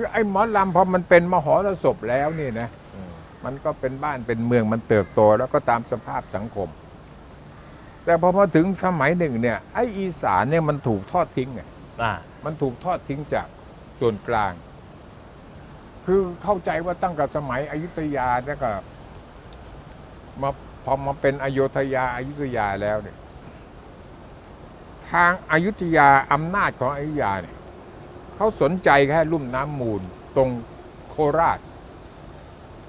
คือไอ้หมอลำพอมันเป็นมหรสพแล้วนี่นะอืมมันก็เป็นบ้านเป็นเมืองมันเติบโตแล้วก็ตามสภาพสังคม แต่พอมาถึงสมัยหนึ่งเนี่ยไอ้อีสานเนี่ยมันถูกทอดทิ้งไงอ่ามันถูกทอดทิ้งจากส่วนกลาง คือเข้าใจว่าตั้งแต่สมัยอยุธยาแล้วก็มาพอมาเป็นอโยธยาอายุธยาแล้วเนี่ยทางอายุธยาอำนาจของอยุธยาเนี่ย เขาสนใจแค่ลุ่มน้ำมูลตรงโคราช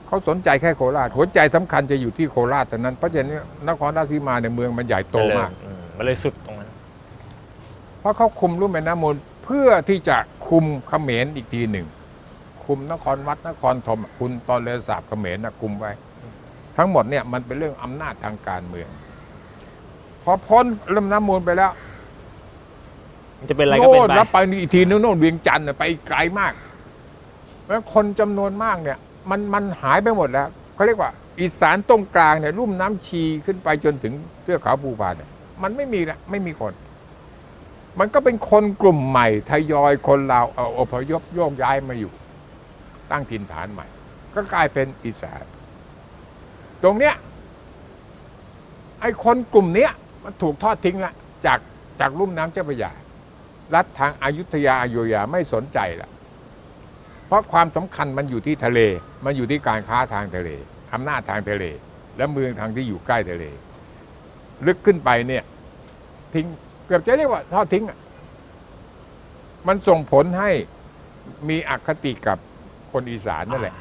เขาสนใจแค่โคราช หัวใจสำคัญจะอยู่ที่โคราชเท่านั้นเพราะฉะนั้นนครราชสีมาในยเมืองมันใหญ่โตมากอืมันเลยสุดตรงนั้น เพราะเขาคุมรุ่มแม่น้ำมูลเพื่อที่จะคุมเขมรอีกทีหนึ่ง คุมนครวัดนครธมคุณตอนเลสาบเขมรนะคุมไว้ ทั้งหมดเนี่ยมันเป็นเรื่องอำนาจทางการเมือง พอพ้นรุ่มน้ำมูลไปแล้ว มันจะเป็นอะไรก็เป็นโน่นไปแล้วไปนี่อีกทีนึงโน่นเวียงจันทร์น่ะไปไกลมาก แล้วคนจำนวนมากเนี่ย มันมันหายไปหมดแล้วเขาเรียกว่า อีสานตรงกลางเนี่ยรุ่มน้ำชีขึ้นไปจนถึงเทือกเขาภูพานเนี่ยมันไม่มีละไม่มีคน มันก็เป็นคนกลุ่มใหม่ทยอยคนลาวเอาอพยพโยกย้ายมาอยู่ ตั้งถิ่นฐานใหม่ ก็กลายเป็นอีสาน ตรงเนี้ยไอ้คนกลุ่มเนี้ยมันถูกทอดทิ้งละจากจากลุ่มน้ำเจ้าพระยา รัฐทางอายุทยาอโยธยาไม่สนใจละเพราะความสำคัญมันอยู่ที่ทะเล มันอยู่ที่การค้าทางทะเลอำนาจทางทะเล และเมืองทางที่อยู่ใกล้ทะเล ลึกขึ้นไปเนี่ย ทิ้งเกือบจะเรียกว่าทอดทิ้งอะมันส่งผลให้มีอคติกับคนอีสานนั่นแหละ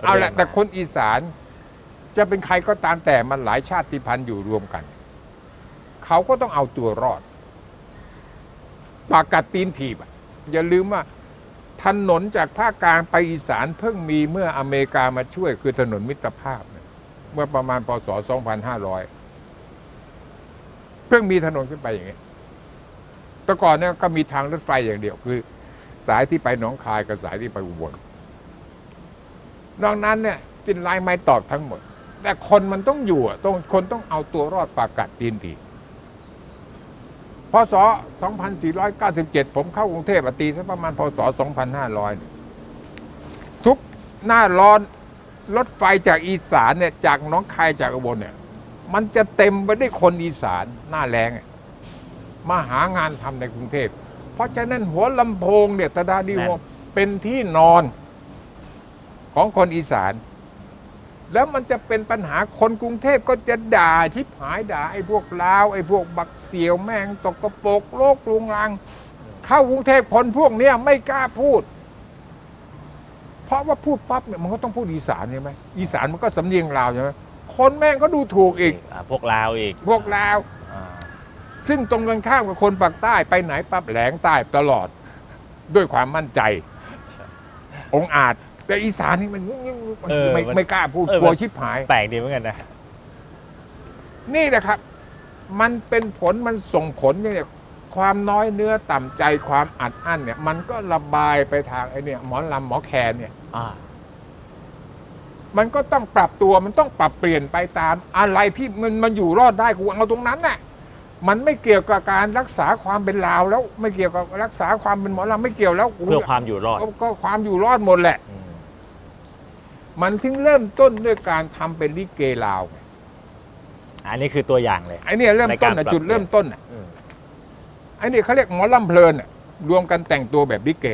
เอาละ แต่คนอีสานจะเป็นใครก็ตามแต่มันหลายชาติพันธุ์อยู่รวมกัน เขาก็ต้องเอาตัวรอด ปากกัดตีนถีบอย่าลืมว่าถนนจากภาคกลางไปอีสานเพิ่งมีเมื่ออเมริกามาช่วยคือถนนมิตรภาพ เมื่อประมาณพศ 2500 เพิ่งมีถนนขึ้นไปอย่างเงี้แต่ก่อนเนี่ยก็มีทางรถไฟอย่างเดียวคือ สายที่ไปหนองคายกับสายที่ไปอุบลนอกนั้นเนี่ยสิ้นลายไม้ตอกทั้งหมด แต่คนมันต้องอยู่ต้องคนต้องเอาตัวรอดปากกัดตีนถีบ พศ 2497 ผมเข้ากรุงเทพอะตีสักประมาณพศ 2500เนี่ยทุกหน้าร้อนรถไฟจากอีสานเนี่ยจากหน้องคายจากอุบลเนี่ย มันจะเต็มไปด้วยคนอีสานหน้าแรงอะมาหางานทำในกรุงเทพ เพราะฉะนั้นหัวลำโพงเนี่ยตาดาดีโฮมเป็นที่นอนของคนอีสาน แล้วมันจะเป็นปัญหาคนกรุงเทพก็จะด่าชิบหายด่าไอ้พวกลาวไอ้พวกบักเสียวแม่งตกกระปรกโลกลุงลัง เข้ากรุงเทพคนพวกเนี้ยไม่กล้าพูด เพราะว่าพูดปั๊บเนี่ยมันก็ต้องพูดอีสานใช่ไหมอีสานมันก็สำเนียงลาวใช่ไหมคนแม่งก็ดูถูกอีก อ่าพวกลาวอีกพวกลาว อ่าซึ่งตรงกันข้ามกับคนปากใต้ไปไหนปั๊บแหลงใต้ตลอด ด้วยความมั่นใจ องอาจ แต่อีสานนี่มันไม่ไม่กล้าพูดกลัวชิบหาย แปลกดีเหมือนกันนะ นี่แหละครับ มันเป็นผลมันส่งผลเนี่ย ความน้อยเนื้อต่ำใจความอัดอั้นเนี่ย มันก็ระบายไปทางไอ้เนี่ยหมอลำหมอแคนเนี่ย อ่า มันก็ต้องปรับตัวมันต้องปรับเปลี่ยนไปตามอะไรที่มันมันอยู่รอดได้กูเอาตรงนั้นน่ะมันไม่เกี่ยวกับการรักษาความเป็นลาวแล้ว ไม่เกี่ยวกับรักษาความเป็นหมอลำไม่เกี่ยวแล้วกูเพื่อความอยู่รอดก็ก็ความอยู่รอดหมดแหละ อืม มันถึงเริ่มต้นด้วยการทำเป็นลิเกลาวไงอันนี้คือตัวอย่างเลยไอ้เนี่ยเริ่มต้นในการน่ะปรับจุดเริ่มต้นน่ะอืมไอ้นี่เขาเรียกหมอลำเพลินน่ะรวมกันแต่งตัวแบบลิเก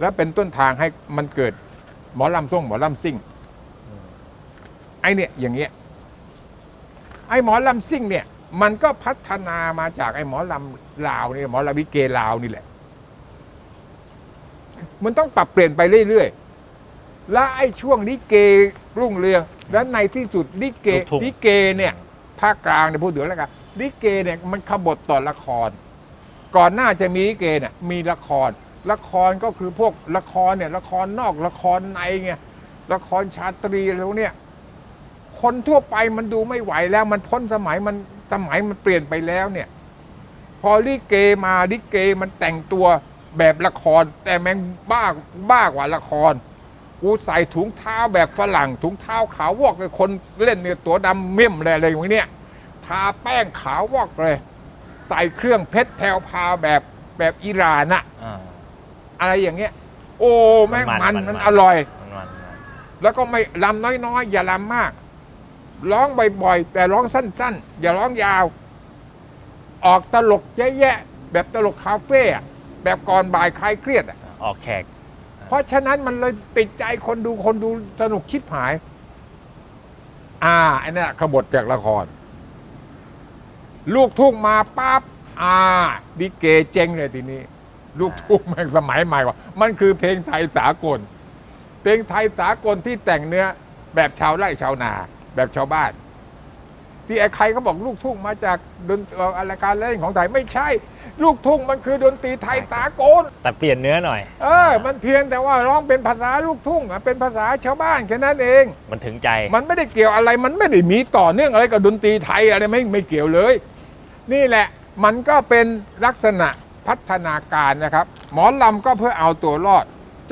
แล้วเป็นต้นทางให้มันเกิดหมอลำส่งหมอลำซิ่งไอ้เนี่ยอย่างเงี้ยไอ้หมอลำซิ่งเนี่ย มันก็พัฒนามาจากไอ้หมอลำลาวเนี่ยหมอลำวิเกลาวนี่แหละ มันต้องปรับเปลี่ยนไปเรื่อยๆ และไอ้ช่วงลิเกรุ่งเรือง และในที่สุดลิเกลูกทุ่ง ลิเกเนี่ยภาคกลางเนี่ยพูดถึงแล้วกันลิเกเนี่ยมันขบถต่อละคร ก่อนหน้าจะมีลิเกเนี่ยมีละคร ละครก็คือพวกละครเนี่ยละครนอกละครในไงละครชาตรีอะไรพวกเนี่ย คนทั่วไปมันดูไม่ไหวแล้ว มันพ้นสมัยมันสมัยมันเปลี่ยนไปแล้วเนี่ย พอลิเกมาลิเกมันแต่งตัวแบบละคร แต่แม่งบ้าบ้ากว่าละคร กูใส่ถุงเท้าแบบฝรั่ง ถุงเท้าขาววอกเลยคนเล่นเนี่ยตัวดำเมี่ยมเลยอะไรอย่างเนี้ยทาแป้งขาววอกเลย ใส่เครื่องเพชรแถวพราวแบบแบบอิหร่านอะอ่าอะไรอย่างเงี้ย โอ้แม่งมัมันนมันมันมันอร่อย มันมันมันแล้วก็ไม่ลำน้อยๆ อย่าลำมาก ร้องบ่อยๆ แต่ร้องสั้นๆ อย่าร้องยาว ออกตลกแย่ๆแบบตลกคาเฟ่อะแบบก่อนบ่ายคลายเครียดอะออกแขก เพราะฉะนั้นมันเลยติดใจคนดูคนดูสนุกชิบหาย อ่าอ้นั่นขบทจากละคร ลูกทุ่งมาปั๊บอ่าดิเกเจ๊งเลยทีนี้ ลูกทุ่งแม่งสมัยใหม่ว่า มันคือเพลงไทยสากล เพลงไทยสากลที่แต่งเนื้อ แบบชาวไร่ชาวนา แบบชาวบ้านที่ไอ้ใครเขาบอกลูกทุ่งมาจากดนเอ่ออะไรการเล่นของไทยไม่ใช่ ลูกทุ่งมันคือดนตรีไทยสากลแต่เปลี่ยนเนื้อหน่อย เออ มันเพียงแต่ว่าร้องเป็นภาษาลูกทุ่งอะเป็นภาษาชาวบ้านแค่นั้นเอง มันถึงใจ มันไม่ได้เกี่ยวอะไร มันไม่ได้มีต่อเนื่องอะไรกับดนตรีไทยอะไรไม่ไม่เกี่ยวเลย นี่แหละมันก็เป็นลักษณะพัฒนาการนะครับ หมอลำก็เพื่อเอาตัวรอด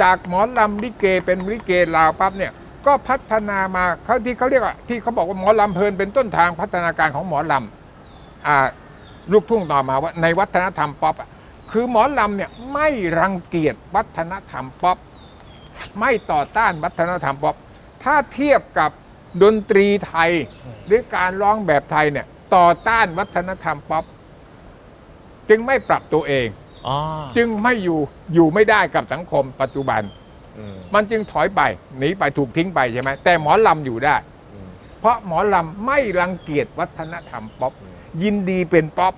จากหมอลำลิเกเป็นลิเกลาวปั๊บเนี่ยก็พัฒนามาเขาที่เขาเรียกว่าที่เขาบอกว่าหมอลำเพลินเป็นต้นทางพัฒนาการของหมอลำอ่า ลูกทุ่งต่อมาว่าในวัฒนธรรมป๊อปอะคือหมอลำเนี่ยไม่รังเกียจวัฒนธรรมป๊อปไม่ต่อต้านวัฒนธรรมป๊อปถ้าเทียบกับดนตรีไทยหรือการร้องแบบไทยเนี่ย ต่อต้านวัฒนธรรมป๊อปจึงไม่ปรับตัวเองอ๋อจึงไม่อยู่อยู่ไม่ได้กับสังคมปัจจุบันอืมมันจึงถอยไปหนีไปถูกทิ้งไปใช่ไหมแต่หมอลำอยู่ได้อืมเพราะหมอลำไม่รังเกียจวัฒนธรรมป๊อป ยินดีเป็นป๊อป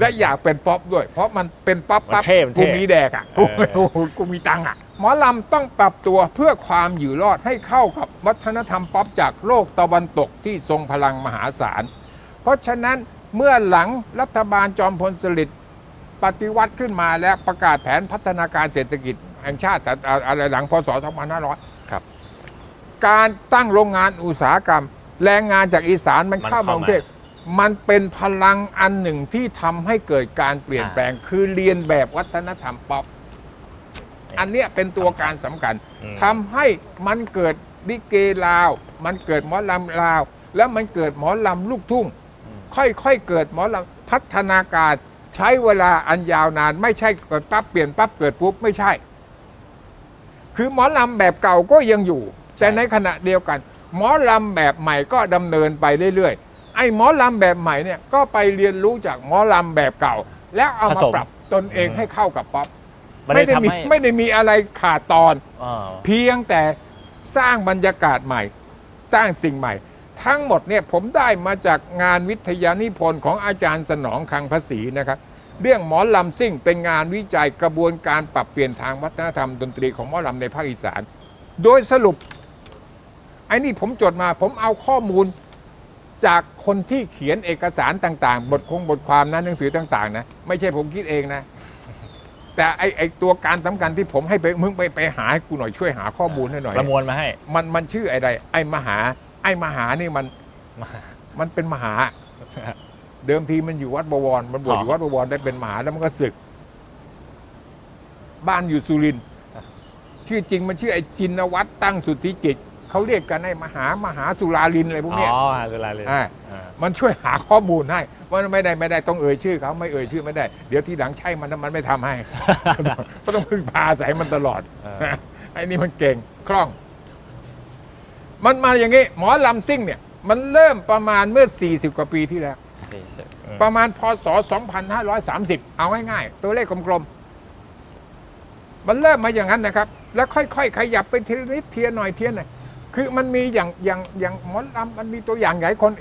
และอยากเป็นป๊อปด้วย เพราะมันเป็นป๊อปปั๊บมันเท่มันเท่กูมีแดกอะกูเออกูกูมีตังค์อะหมอลำต้องปรับตัวเพื่อความอยู่รอดให้เข้ากับวัฒนธรรมป๊อปจากโลกตะวันตกที่ทรงพลังมหาศาล เพราะฉะนั้นเมื่อหลังรัฐบาลจอมพลสฤษดิ์ปฏิวัติขึ้นมาและประกาศแผนพัฒนาการเศรษฐกิจแห่งชาติแต่อะไรหลังพศ 2500 ครับ การตั้งโรงงานอุตสาหกรรม แรงงานจากอีสานมันมันเข้ามากเข้ามารุงเทพ มันเป็นพลังอันหนึ่งที่ทำให้เกิดการเปลี่ยนอ่าแปลง คือเรียนแบบวัฒนธรรมป๊อปอันเนี้ยเป็นตัวการสำคัญอืม ทำให้มันเกิดดิเกลาว มันเกิดหมอลำลาว แล้วมันเกิดหมอลำลูกทุ่ง ค่อยๆเกิดหมอลำพัฒนาการใช้เวลาอันยาวนาน ไม่ใช่เกิดปั๊บเปลี่ยนปั๊บเกิดปุ๊บไม่ใช่ คือหมอลำแบบเก่าก็ยังอยู่ แต่ในขณะเดียวกัน หมอลำแบบใหม่ก็ดำเนินไปเรื่อยๆ ไอ้หมอลำแบบใหม่เนี่ยก็ไปเรียนรู้จากหมอลำแบบเก่า แล้วเอาผมาสมปรับตนเองอืม ให้เข้ากับป๊อปมันไม่ได้ได้มีทำให้ไม่ได้มีอะไรขาดตอนอ๋อเพียงแต่สร้างบรรยากาศใหม่ สร้างสิ่งใหม่ ทั้งหมดเนี่ยผมได้มาจากงานวิทยานิพนธ์ของอาจารย์สนองคังภาษีนะครับ เรื่องหมอลำซิ่งเป็นงานวิจัยกระบวนการปรับเปลี่ยนทางวัฒนธรรมดนตรีของหมอลำในภาคอีสาน โดยสรุปไอ้นี่ผมจดมาผมเอาข้อมูล จากคนที่เขียนเอกสารต่างๆ บทคงบทความนะหนังสือต่างๆนะไม่ใช่ผมคิดเองนะ แต่ไอไอตัวการสำคัญที่ผมให้ไปมึงไปไปหาให้กูหน่อยช่วยหาข้อมูลให้หน่อย ประมวลมาให้ มันมันชื่ออะไร ไอ้มหา ไอ้มหานี่มันมันเป็นมหา เดิมทีมันอยู่วัดบวร มันบวชอ๋ออยู่วัดบวรได้เป็นมหาแล้วมันก็ศึก บ้านอยู่สุรินทร์ชื่อจริงมันชื่อไอ้จินวัตรตั้งสุทธิจิต เขาเรียกกันไอ้มหามหาสุราลินอะไรพวกเนี้ยอ๋อสุราเลยอ่าอ่ามันช่วยหาข้อมูลให้ว่าไม่ได้ไม่ได้ต้องเอ่ยชื่อเขาไม่เอ่ยชื่อไม่ได้ เดี๋ยวทีหลังใช่มันมันไม่ทำให้ ก็ต้องพึ่งพาอาศัยมันตลอดอ่าไอ้นี่มันเก่งคล่อง มันมาอย่างนี้ หมอลำซิ่งเนี่ย มันเริ่มประมาณเมื่อ 40 กว่าปีที่แล้วสี่สิบอืมประมาณพศ 2530 เอาง่ายๆ ตัวเลขกลมๆ มันเริ่มมาอย่างนั้นนะครับ แล้วค่อยๆ ขยับไปทีละนิดเทียหน่อยเทียหน่อย คือมันมีอย่างอย่างอย่างหมอลำมันมีตัวอย่างหลายคน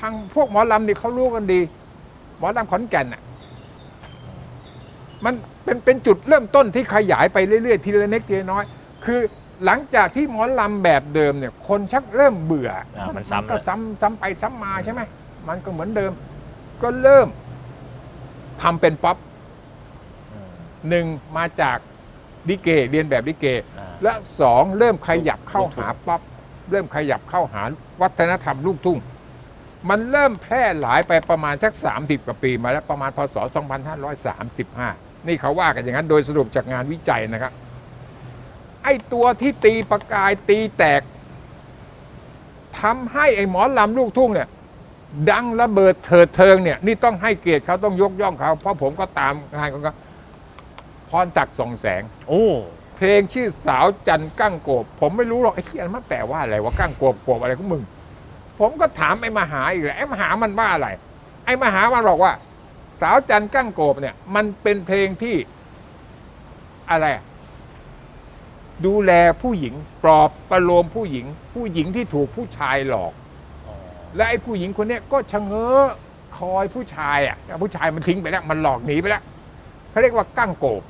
ทางพวกหมอลำนี่เขารู้กันดี หมอลำขอนแก่นน่ะมันเป็นเป็นจุดเริ่มต้นที่ขยายไปเรื่อยๆทีละเล็กทีละน้อย คือหลังจากที่หมอลำแบบเดิมเนี่ย คนชักเริ่มเบื่ออ่ามันซ้ำ ก็แล้วซ้ำซ้ำไปซ้ำมาใช่ไหมมันก็เหมือนเดิม ก็เริ่มทำเป็นป๊อปอืมหนึ่งมาจากลิเกเรียนแบบลิเก อ่า และสองเริ่มขยับเข้าลูกทุ่งหาป๊อป เริ่มขยับเข้าหาวัฒนธรรมลูกทุ่ง มันเริ่มแพร่หลายไปประมาณสัก 30 กว่าปีมาแล้วประมาณพศ 2535 นี่เขาว่ากันอย่างนั้นโดยสรุปจากงานวิจัยนะครับ ไอ้ตัวที่ตีประกายตีแตกทำให้ไอ้หมอลำลูกทุ่งเนี่ยดังระเบิดเถิดเทิงเนี่ยนี่ต้องให้เกียรติเขาต้องยกย่องเขาเพราะผมก็ตามงานของเขาพรศักส่องแสง โอ้ เพลงชื่อสาวจันทร์กั้งโกบ ผมไม่รู้หรอกไอ้ที่อันมันแปลว่าอะไรว่ากั้งโกบโกบอะไรของมึง ผมก็ถามไอ้มหาอีกแหละไอ้มหามันว่าอะไร ไอ้มหามันบอกว่า สาวจันทร์กั้งโกบเนี่ย มันเป็นเพลงที่อะไรอะดูแลผู้หญิง ปลอบประโลมผู้หญิง ผู้หญิงที่ถูกผู้ชายหลอก และไอ้ผู้หญิงคนเนี้ยก็ชะเง้อคอยผู้ชายอะผู้ชายมันทิ้งไปแล้ว มันหลอกหนีไปแล้วเขาเรียกว่ากั้งโกบ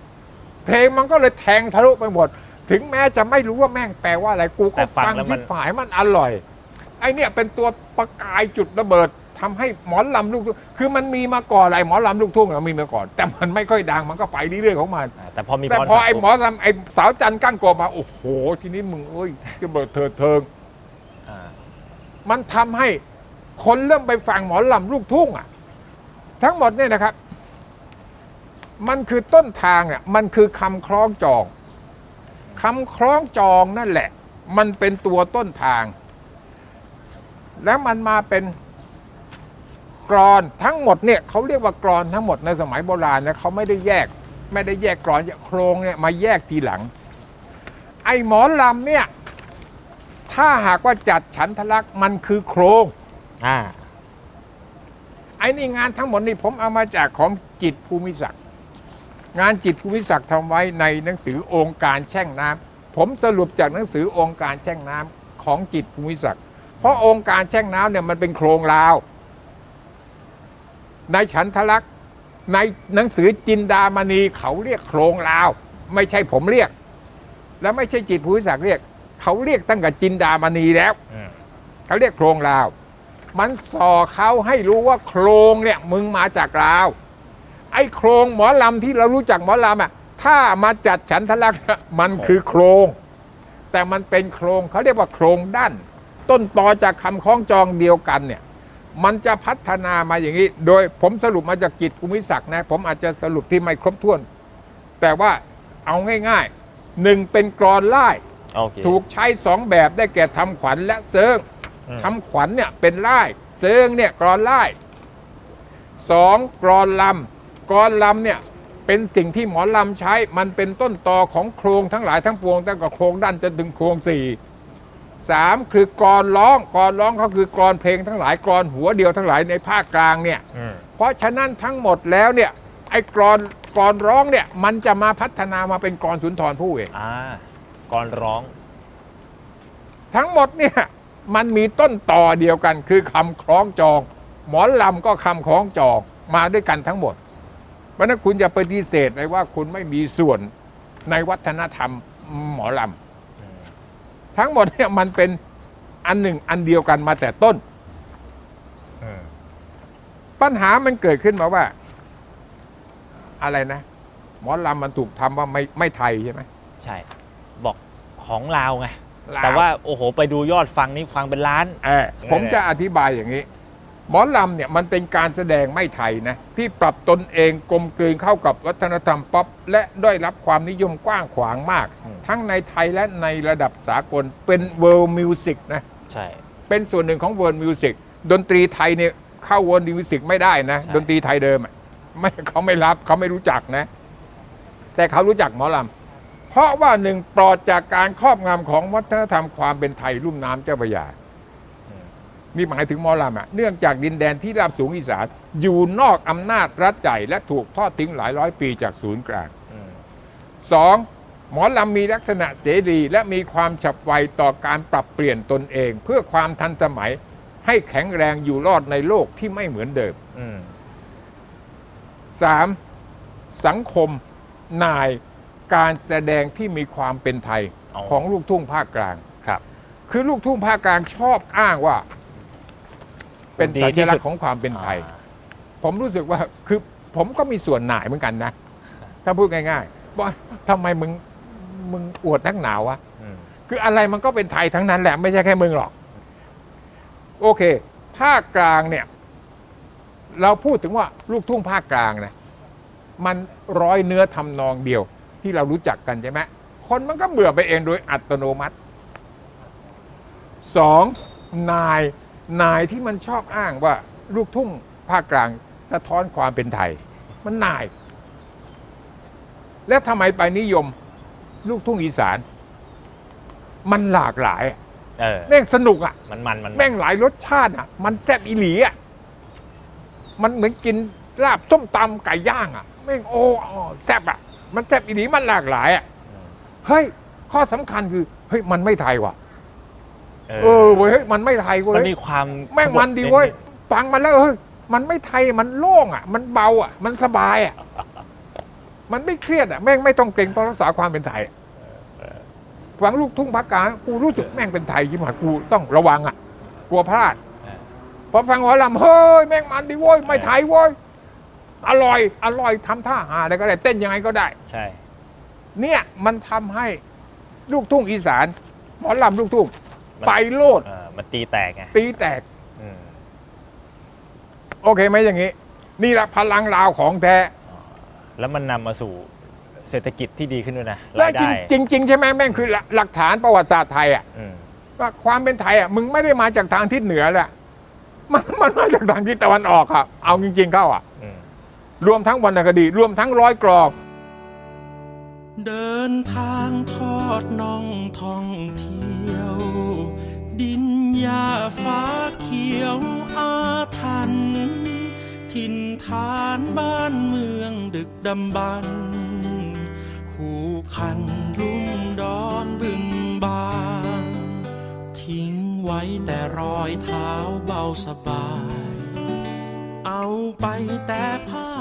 เพลงมันก็เลยแทงทะลุไปหมด ถึงแม้จะไม่รู้ว่าแม่งแปลว่าอะไรกูแต่ก็ฟังฟังแล้วมัที่นฝ่ายมันอร่อย ไอเนี่ยเป็นตัวประกายจุดระเบิดทำให้หมอลำลูกทุ่งคือมันมีมาก่อนอะไรหมอลำลูกทุ่งอะมีมาก่อน แต่มันไม่ค่อยดังมันก็ไปเรื่อยๆของมัน อ่าแต่พอมีแต่พรพอศักดิ์ไอ้หมอลำไอ้สาวจันทร์กั้งโกบมาโอ้โห ทีนี้มึงเอ้ยระเบิดเถิดเทิง อ่ามันทำให้คนเริ่มไปฟังหมอลำลูกทุ่งอะ ทั้งหมดเนี่ยนะครับ มันคือต้นทางอะมันคือคำคล้องจองคำคล้องจองนั่นแหละ มันเป็นตัวต้นทาง แล้วมันมาเป็นกรอนทั้งหมดเนี่ยเขาเรียกว่ากรอนทั้งหมดในสมัยโบราณนะเขาไม่ได้แยก ไม่ได้แยกกรอนโครงเนี่ยมาแยกทีหลัง ไอ้หมอลำเนี่ย ถ้าหากว่าจัดฉันทลักษณ์มันคือโครงอ่าไอ้นี่งานทั้งหมดนี่ผมเอามาจากของจิตรภูมิศักดิ์ งานจิตรภูมิศักดิ์ทำไว้ในหนังสือองค์การแช่งน้ำผมสรุปจากหนังสือองค์การแช่งน้ำของจิตรภูมิศักดิ์เพราะองค์การแช่งน้ำเนี่ยมันเป็นโครงลาว ในฉันทลักษณ์ในหนังสือจินดามณีเขาเรียกโครงลาว ไม่ใช่ผมเรียก และไม่ใช่จิตรภูมิศักดิ์เรียก เขาเรียกตั้งแต่จินดามณีแล้วอืมเขาเรียกโครงลาว มันส่อเขาให้รู้ว่าโครงเนี่ยมึงมาจากลาว ไอ้โครงหมอลำที่เรารู้จักหมอลำอะถ้ามาจัดฉันทลักษณ์มันคือโครง แต่มันเป็นโครงเขาเรียกว่าโครงด้าน ต้นตอจากคำคล้องจองเดียวกันเนี่ย มันจะพัฒนามาอย่างนี้ โดยผมสรุปมาจากกิจภูมิศักดิ์นะ ผมอาจจะสรุปที่ไม่ครบถ้วน แต่ว่าเอาง่ายๆหนึ่งเป็นกรอนไล่โอเคถูกใช้สองแบบได้แก่ทำขวัญและเซิงอืมทำขวัญเนี่ยเป็นไล่เซิงเนี่ยกรอนไล่สองกรอนลำ กรอนลำเนี่ยเป็นสิ่งที่หมอลำใช้มันเป็นต้นตอของโครงทั้งหลายทั้งปวงตั้งแต่โครงด้านจนถึงโครงสี่สามคือกรอนร้องกรอนร้องเขาคือกรอนเพลงทั้งหลายกรอนหัวเดียวทั้งหลายในภาคกลางเนี่ยอืมเพราะฉะนั้นทั้งหมดแล้วเนี่ยไอ้กรอนกรอนร้องเนี่ยมันจะมาพัฒนามาเป็นกรอนสุนทรภู่เองอ่าก่อนร้อง ทั้งหมดเนี่ยมันมีต้นต่อเดียวกันคือคำคล้องจอง หมอลำก็คำคล้องจองมาด้วยกันทั้งหมด เพราะฉะนั้นคุณจะปฏิเสธเลยว่าคุณไม่มีส่วนในวัฒนธรรมหมอลำทั้งหมดเนี่ยมันเป็นอันหนึ่งอันเดียวกันมาแต่ต้นอืมปัญหามันเกิดขึ้นมาว่า อะไรนะ หมอลำมันถูกทำว่าไม่ไม่ไทยใช่ไหมใช่ บอกของลาวไงลแต่ว่าโอ้โห ไปดูยอดฟังนี่ฟังเป็นล้านเออผมจะอธิบายอย่างนี้ หมอลำเนี่ยมันเป็นการแสดงไม่ไทยนะที่ปรับตนเองกลมกลืนเข้ากับวัฒนธรรมป๊อปและได้รับความนิยมกว้างขวางมากอืมทั้งในไทยและในระดับสากลเป็น world music นะใช่เป็นส่วนหนึ่งของ world music ดนตรีไทยเนี่ยเข้า world music ไม่ได้นะใช่ดนตรีไทยเดิมอะไม่เขาไม่รับเขาไม่รู้จักนะ แต่เขารู้จักหมอลำเพราะว่าหนึ่งปลอดจากการครอบงำของวัฒนธรรมความเป็นไทยลุ่มน้ำเจ้าพระยา นี่หมายถึงหมอลำอะเนื่องจากดินแดนที่ราบสูงอีสานอยู่นอกอำนาจรัฐใหญ่และถูกทอดทิ้งหลายร้อยปีจากศูนย์กลางอืมสองหมอลำมีลักษณะเสรีและมีความฉับไวต่อการปรับเปลี่ยนตนเอง เพื่อความทันสมัยให้แข็งแรงอยู่รอดในโลกที่ไม่เหมือนเดิมอืมสามสังคมนายการแสดงที่มีความเป็นไทยอ๋อของลูกทุ่งภาคกลางครับ คือลูกทุ่งภาคกลางชอบอ้างว่า เป็นดีสัที่ญลัสุกดษณ์ของความเป็นไทยอ่าผมรู้สึกว่าคือผมก็มีส่วนหน่ายเหมือนกันนะ ถ้าพูดง่ายๆว่าทำไมมึงมึงอวดนักหนาวะอืมคืออะไรมันก็เป็นไทยทั้งนั้นแหละไม่ใช่แค่มึงหรอก โอเค ภาคกลางเนี่ย เราพูดถึงว่าลูกทุ่งภาคกลางนะมันร้อยเนื้อทำนองเดียว ที่เรารู้จักกันใช่ไหมคนมันก็เบื่อไปเองโดยอัตโนมัติสองนาย นายที่มันชอบอ้างว่าลูกทุ่งภาคกลางสะท้อนความเป็นไทย มันนาย แล้วทำไมไปนิยม ลูกทุ่งอีสาน มันหลากหลายอะเออแม่งสนุกอะ มันมันมันแม่งหลายรสชาติอะ มันแซ่บอีหลีอะ มันเหมือนกินลาบส้มตำไก่ย่างอะแม่งโอ้อ๋อแซ่บอะ มันแซ่บอีหลีมันหลากหลายอะเฮ้ยข้อสำคัญคือเฮ้ยมันไม่ไทยว่ะ เอเออเว้ยเฮ้ยมันไม่ไทยเว้มันยมีความแม่งมันดีเว้ยฟังมันแล้วเฮ้ยมันไม่ไทยมันโล่งอะ มันเบาอะ มันสบายอะ มันไม่เครียดอะแม่งไม่ต้องเกรงต้องรักษาความเป็นไทยอะฟังลูกทุ่งภาคกลางกูรู้สึกแม่งเป็นไทยยิ่งกว่ากูต้องระวังอะ กลัวพลาดพอฟังหมอลำเฮ้ยแม่งมันดีเว้ยไม่ไทยเว้ยอร่อย อร่อยทำท่าหาอะไรก็ได้เต้นยังไงก็ได้ ใช่ เนี่ยมันทำให้ลูกทุ่งอีสานหมอลำลูกทุ่ง มันไปโลดเออมันตีแตกไงตีแตก อืมโอเคไหมอย่างนี้ นี่แหละพลังลาวของแท้ แล้วมันนำมาสู่เศรษฐกิจที่ดีขึ้นด้วยนะและรายได้จริงจริง ๆ ใช่ไหมแม่งคือหลักฐานประวัติศาสตร์ไทยอะอืมว่าความเป็นไทยอะมึงไม่ได้มาจากทางทิศเหนือแหละมันมันมาจากทางทิศตะวันออกครับ เอาจริง ๆ เข้าอะ อืม รวมทั้งวรรณคดี รวมทั้งร้อยกรอบเดินทางทอดน่องท่องเที่ยว ดินหญ้าฟ้าเขียวอาทันถิ่นฐานบ้านเมืองดึกดำบรรพ์คู่คันลุ่มดอนบึงบานทิ้งไว้แต่รอยเท้าเบาสบาย เอาไปแต่ภา